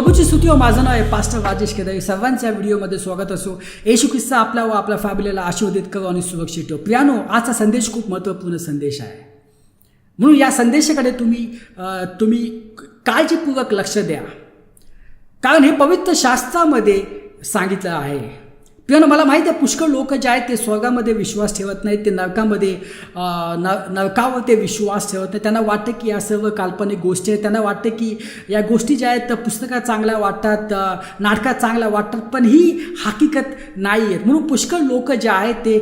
प्रभूची स्तुती हो माझं नाव आहे पास्टर राजेश केदारी. सर्वांच्या व्हिडिओमध्ये स्वागत असो. येशू ख्रिस्ता आपल्या व आपल्या फॅमिलीला आशीर्वादित करो आणि सुरक्षित ठेव. प्रियानो आजचा संदेश खूप महत्त्वपूर्ण संदेश आहे. म्हणून या संदेशाकडे तुम्ही तुम्ही काळजीपूर्वक लक्ष द्या. कारण हे पवित्र शास्त्रामध्ये सांगितलं आहे. प्रियानो मला माहीत आहे पुष्कळ लोक जे आहेत ते स्वर्गामध्ये विश्वास ठेवत नाहीत ते नरकामध्ये न नरकावर ते विश्वास ठेवत नाही त्यांना वाटतं की या सर्व काल्पनिक गोष्टी आहेत. त्यांना वाटतं की या गोष्टी ज्या आहेत त्या पुस्तकात चांगल्या वाटतात नाटकात चांगल्या वाटतात पण ही हकीकत नाही आहेत. म्हणून पुष्कळ लोक जे आहेत ते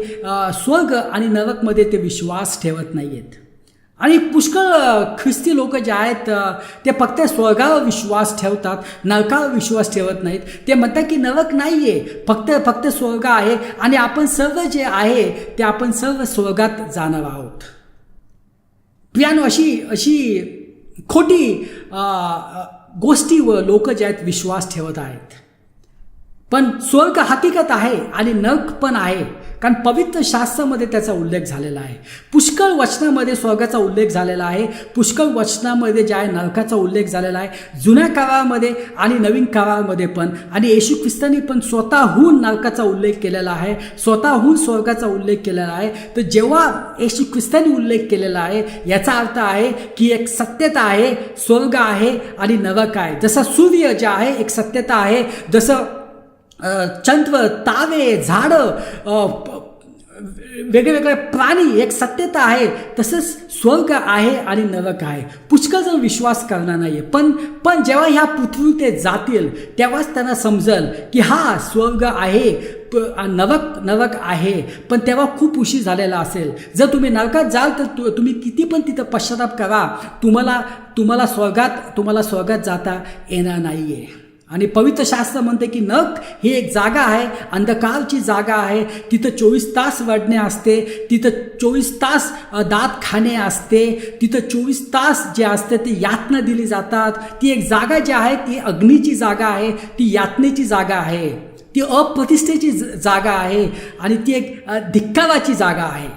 स्वर्ग आणि नरकमध्ये ते विश्वास ठेवत नाही आहेत आणि पुष्कळ ख्रिस्ती लोक जे आहेत ते फक्त स्वर्गावर विश्वास ठेवतात नरकावर विश्वास ठेवत नाहीत. ते म्हणतात की नरक नाही आहे फक्त फक्त स्वर्ग आहे आणि आपण सर्व जे आहे ते आपण सर्व स्वर्गात जाणार आहोत. पियानो अशी अशी खोटी गोष्टीवर लोक जे आहेत विश्वास ठेवत आहेत. पण स्वर्ग हकीकत आहे आणि नरक पण आहे. कारण पवित्र शास्त्रामध्ये त्याचा उल्लेख झालेला आहे. पुष्कळ वचनामध्ये स्वर्गाचा उल्लेख झालेला आहे. पुष्कळ वचनामध्ये जे आहे नरकाचा उल्लेख झालेला आहे. जुन्या काळामध्ये आणि नवीन काळामध्ये पण. आणि येशू ख्रिस्तांनी पण स्वतःहून नरकाचा उल्लेख केलेला आहे. स्वतःहून स्वर्गाचा उल्लेख केलेला आहे. तर जेव्हा येशू ख्रिस्तांनी उल्लेख केलेला आहे याचा अर्थ आहे की एक सत्यता आहे स्वर्ग आहे आणि नरक आहे. जसं सूर्य जे आहे एक सत्यता आहे. जसं चंद्र तारे झाडं वेगळेवेगळे प्राणी एक सत्यता आहे तसंच स्वर्ग आहे आणि नरक आहे. पुष्कळ जण विश्वास करणार नाही आहे पण पण जेव्हा ह्या पृथ्वी ते जातील तेव्हाच त्यांना समजल की हा स्वर्ग आहे प- नरक नरक आहे. पण तेव्हा खूप उशीर झालेला असेल. जर तुम्ही नरकात जाल तर तु तुम्ही किती पण तिथं पश्चाताप करा. तुम्हाला तुम्हाला स्वर्गात तुम्हाला स्वर्गात जाता येणार नाही आहे आणि पवित्र शास्त्र म्हणते की नख ही एक जागा आहे अंधकारची जागा आहे. तिथं चोवीस तास वडणे असते तिथं चोवीस तास दात खाणे असते तिथं चोवीस तास जे असते ते यातना दिली जातात. ती एक जागा जी आहे ती अग्नीची जागा आहे ती यातनेची जागा आहे. ती अप्रतिष्ठेची जागा आहे आणि ती एक धिक्कावाची धिक्काराची जागा आहे.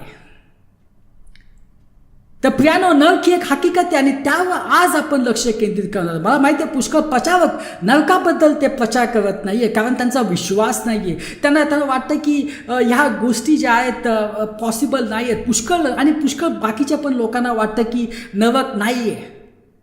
तर प्रियानो नरक एक हकीकत आहे आणि त्यावर आज आपण लक्ष केंद्रित करणार मला माहिती आहे पुष्कळ प्रचारक नरकाबद्दल ते प्रचार करत नाही आहे कारण त्यांचा विश्वास नाही आहे त्यांना त्यांना वाटतं की ह्या गोष्टी ज्या आहेत पॉसिबल नाही आहेत पुष्कळ आणि पुष्कळ बाकीच्या पण लोकांना वाटतं की नरक नाही आहे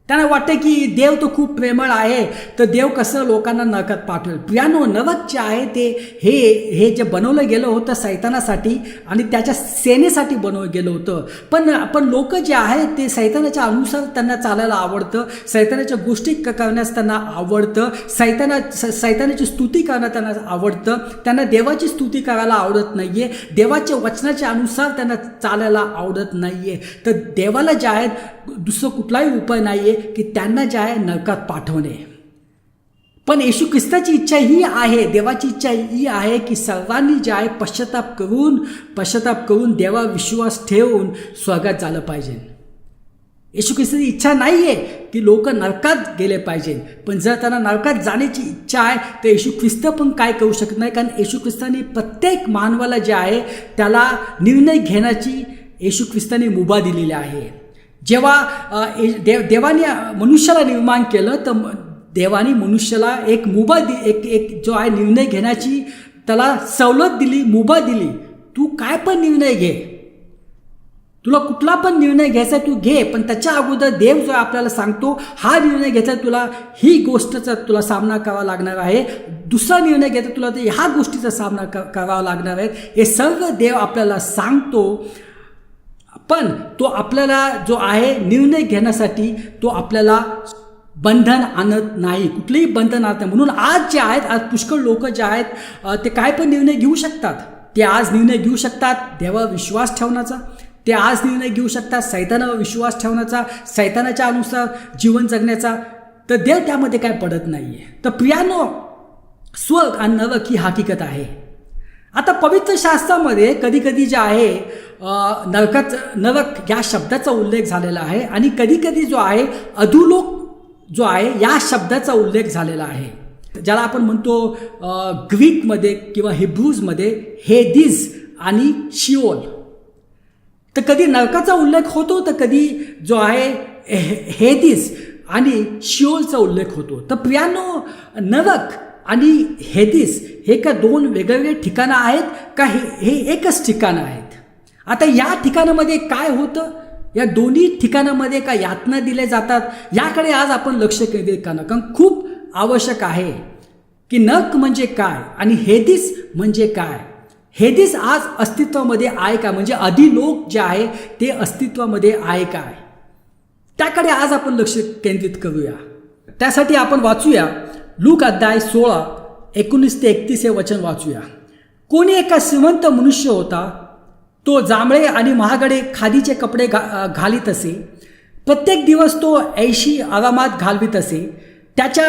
त्यांना वाटतं की देव तर खूप प्रेमळ आहे तर देव कसं लोकांना नरकात पाठवेल? प्रियानो नरक जे आहे ते हे हे जे बनवलं गेलं होतं सैतानासाठी आणि त्याच्या सेनेसाठी बनवलं गेलं होतं. पण पण लोक जे आहेत ते सैतानाच्या अनुसार त्यांना चालायला आवडतं सैतानाच्या गोष्टी क- करण्यास त्यांना आवडतं सैताना स- सैतानाची स्तुती करणं त्यांना आवडतं त्यांना देवाची स्तुती करायला आवडत नाही आहे देवाच्या वचनाच्या अनुसार त्यांना चालायला आवडत नाही आहे तर देवाला जे आहेत दुसरं कुठलाही उपाय नाही आहे की त्यांना जे आहे नरकात पाठवणे. पण येशू ख्रिस्ताची इच्छा ही आहे देवाची इच्छा ही आहे की सर्वांनी जे आहे पश्चाताप करून पश्चाताप करून देवा विश्वास ठेवून स्वर्गात झालं पाहिजे. येशू ख्रिस्ताची इच्छा नाही आहे की लोक नरकात गेले पाहिजे. पण जर त्यांना नरकात जाण्याची इच्छा आहे तर येशू ख्रिस्त पण काय करू शकत नाही. कारण येशू ख्रिस्ताने प्रत्येक मानवाला जे आहे त्याला निर्णय घेण्याची येशू ख्रिस्ताने मुभा दिलेली आहे. जेव्हा ए- देव देवाने मनुष्याला निर्माण केलं तर देवाने मनुष्याला एक मुभा दि एक एक जो आहे निर्णय घेण्याची त्याला सवलत दिली मुभा दिली. तू काय पण निर्णय घे. तुला कुठला पण निर्णय घ्यायचा तू घे. पण त्याच्या अगोदर देव जो आपल्याला सांगतो हा निर्णय घ्यायचा तुला ही गोष्टचा तुला सामना करावा लागणार आहे. दुसरा निर्णय घ्यायचा तुला तर ह्या गोष्टीचा सामना क- करावा लागणार आहे. हे सर्व देव आपल्याला सांगतो. पण तो आपल्याला जो आहे निर्णय घेण्यासाठी तो आपल्याला बंधन आणत नाही कुठलेही बंधन आणत नाही. म्हणून आज जे आहेत आज पुष्कळ लोक जे आहेत ते काय पण निर्णय घेऊ शकतात. ते आज निर्णय घेऊ शकतात देवावर विश्वास ठेवण्याचा. ते आज निर्णय घेऊ शकतात सैतानावर विश्वास ठेवण्याचा. सैतानाच्या अनुसार जीवन जगण्याचा. तर देव त्यामध्ये काय पडत नाही आहे तर प्रियानो स्वर्ग आणि नरक ही हकीकत आहे. आता पवित्र शास्त्रामध्ये कधी कधी जे आहे नरकच नरक या शब्दाचा उल्लेख झालेला आहे आणि कधीकधी जो आहे अधुलोक जो आहे या शब्दाचा उल्लेख झालेला आहे. ज्याला आपण म्हणतो ग्रीकमध्ये किंवा हिब्रूजमध्ये हेदिस आणि शिओल. तर कधी नरकाचा उल्लेख होतो तर कधी जो आहे हे- हेदिस आणि शिओलचा उल्लेख होतो. तर प्रियानो नरक आणि हेदिस हे का दोन वेगवेगळे ठिकाणं आहेत का? हे हे एकच ठिकाणं आहेत आता या ठिकाणामध्ये काय होतं? या दोन्ही ठिकाणामध्ये का यातना दिल्या जातात? याकडे आज आपण लक्ष केंद्रित करणं कारण खूप आवश्यक आहे की नक म्हणजे काय आणि हेदिस म्हणजे काय? हेदिस आज अस्तित्वामध्ये आहे का? म्हणजे अधिलोक जे आहे ते अस्तित्वामध्ये आहे काय त्याकडे आज आपण लक्ष केंद्रित करूया. त्यासाठी आपण वाचूया लूक अध्याय सोळा एकोणीस ते एकतीस हे वचन वाचूया. कोणी एका श्रीमंत मनुष्य होता तो जांभळे आणि महागडे खादीचे कपडे घा घालीत असे. प्रत्येक दिवस तो ऐशी आरामात घालवीत असे. त्याच्या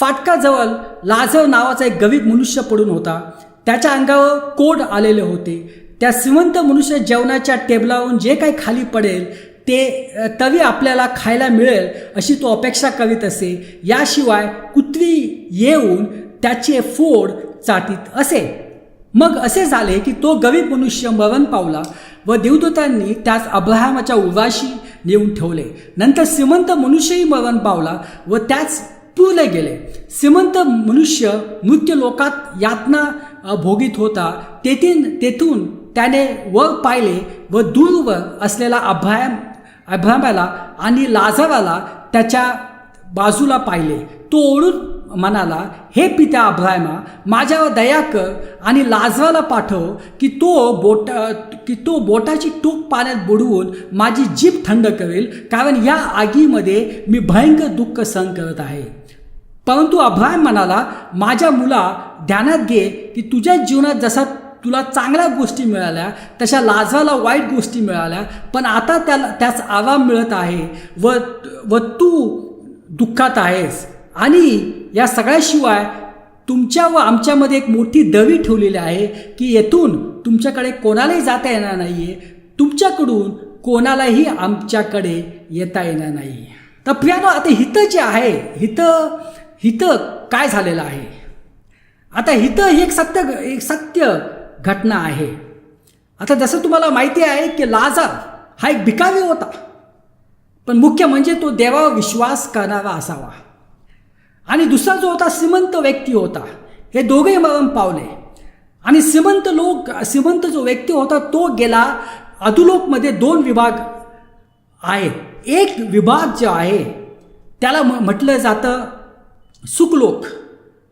फाटकाजवळ लाजव नावाचा एक गरीब मनुष्य पडून होता. त्याच्या अंगावर कोड आलेले होते. त्या श्रीमंत मनुष्य जेवणाच्या टेबलावरून जे काही खाली पडेल ते तवी तरी आपल्याला खायला मिळेल अशी तो अपेक्षा करीत असे. याशिवाय कुत्री येऊन त्याचे फोड चाटीत असे. मग असे झाले की तो गरीब मनुष्य मरण पावला व देवदूतांनी त्यास अब्राहमाच्या उर्वाशी नेऊन ठेवले. नंतर श्रीमंत मनुष्यही मरण पावला व त्याच पुरले गेले. श्रीमंत मनुष्य मृत्यू लोकात यातना भोगीत होता. तेथील तेथून त्याने वर पाहिले व दूरवर असलेला अभ्राम अभ्रामाला आणि लाझराला त्याच्या बाजूला पाहिले. तो ओढून म्हणाला हे पित्या अभ्रायमा माझ्यावर दया कर आणि लाजवाला पाठव की तो बोट की तो बोटाची टोक पाण्यात बुडवून माझी जीभ थंड करेल कारण या आगीमध्ये मी भयंकर दुःख सहन करत आहे. परंतु अभ्राम म्हणाला माझ्या मुला ध्यानात घे की तुझ्या जीवनात जसा तुला चांगल्या गोष्टी मिळाल्या तशा लाजाला वाईट गोष्टी मिळाल्या पण आता त्याला त्यास आराम मिळत आहे व व तू दुःखात आहेस. आणि या सगळ्याशिवाय तुमच्या व आमच्यामध्ये एक मोठी दवी ठेवलेली आहे की येथून तुमच्याकडे कोणालाही जाता येणार नाही आहे तुमच्याकडून कोणालाही आमच्याकडे येता येणार नाही तर प्रियानो आता हितं जे आहे हितं हितं काय झालेलं आहे? आता हितं ही एक सत्य एक सत्य घटना आहे. आता जसं तुम्हाला माहिती आहे की लाजार हा एक भिकावी होता. पण मुख्य म्हणजे तो देवावर विश्वास करणारा असावा. आणि दुसरा जो होता श्रीमंत व्यक्ती होता. हे दोघेही मरण पावले. आणि श्रीमंत लोक श्रीमंत जो व्यक्ती होता तो गेला. अधुलोकमध्ये दोन विभाग आहेत. एक विभाग जो आहे त्याला म म्हटलं जातं सुखलोक.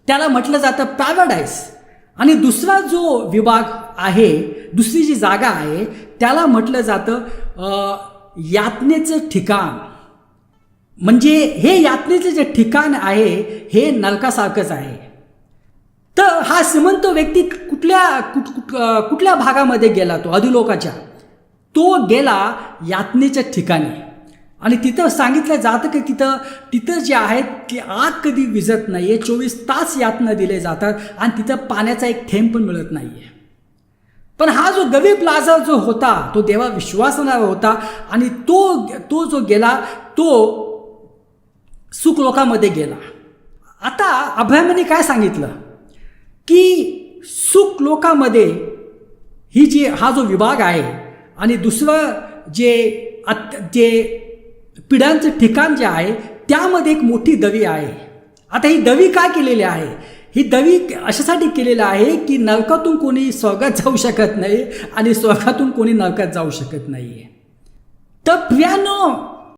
त्याला म्हटलं जातं पॅराडाईस. आणि दुसरा जो विभाग आहे दुसरी जी जागा आहे त्याला म्हटलं जातं यातनेचं ठिकाण. म्हणजे हे यातनेचे जे ठिकाण आहे हे नरकासारखंच आहे. तर हा श्रीमंत व्यक्ती कुठल्या कुठ कुठल्या भागामध्ये गेला तो? अधुलोकाच्या तो गेला यातनेच्या ठिकाणी. आणि तिथं सांगितलं जातं की तिथं तिथं जे आहेत की आग कधी विजत नाही आहे चोवीस तास यातना दिले जातात आणि तिथं पाण्याचा एक थेंब पण मिळत नाही आहे पण हा जो गरीब प्लाझा जो होता तो देवा विश्वासणारा होता आणि तो तो जो गेला तो सुखलोकामध्ये गेला. आता अभयामने काय सांगितलं? की सुख लोकामध्ये ही जी हा जो विभाग आहे आणि दुसरं जे अत जे पिढ्यांचं ठिकाण जे आहे त्यामध्ये एक मोठी दवी आहे. आता ही दवी काय केलेली आहे? ही दवी अशासाठी केलेलं आहे की नरकातून कोणी स्वर्गात जाऊ शकत नाही आणि स्वर्गातून कोणी नरकात जाऊ शकत नाही आहे तर प्रियानो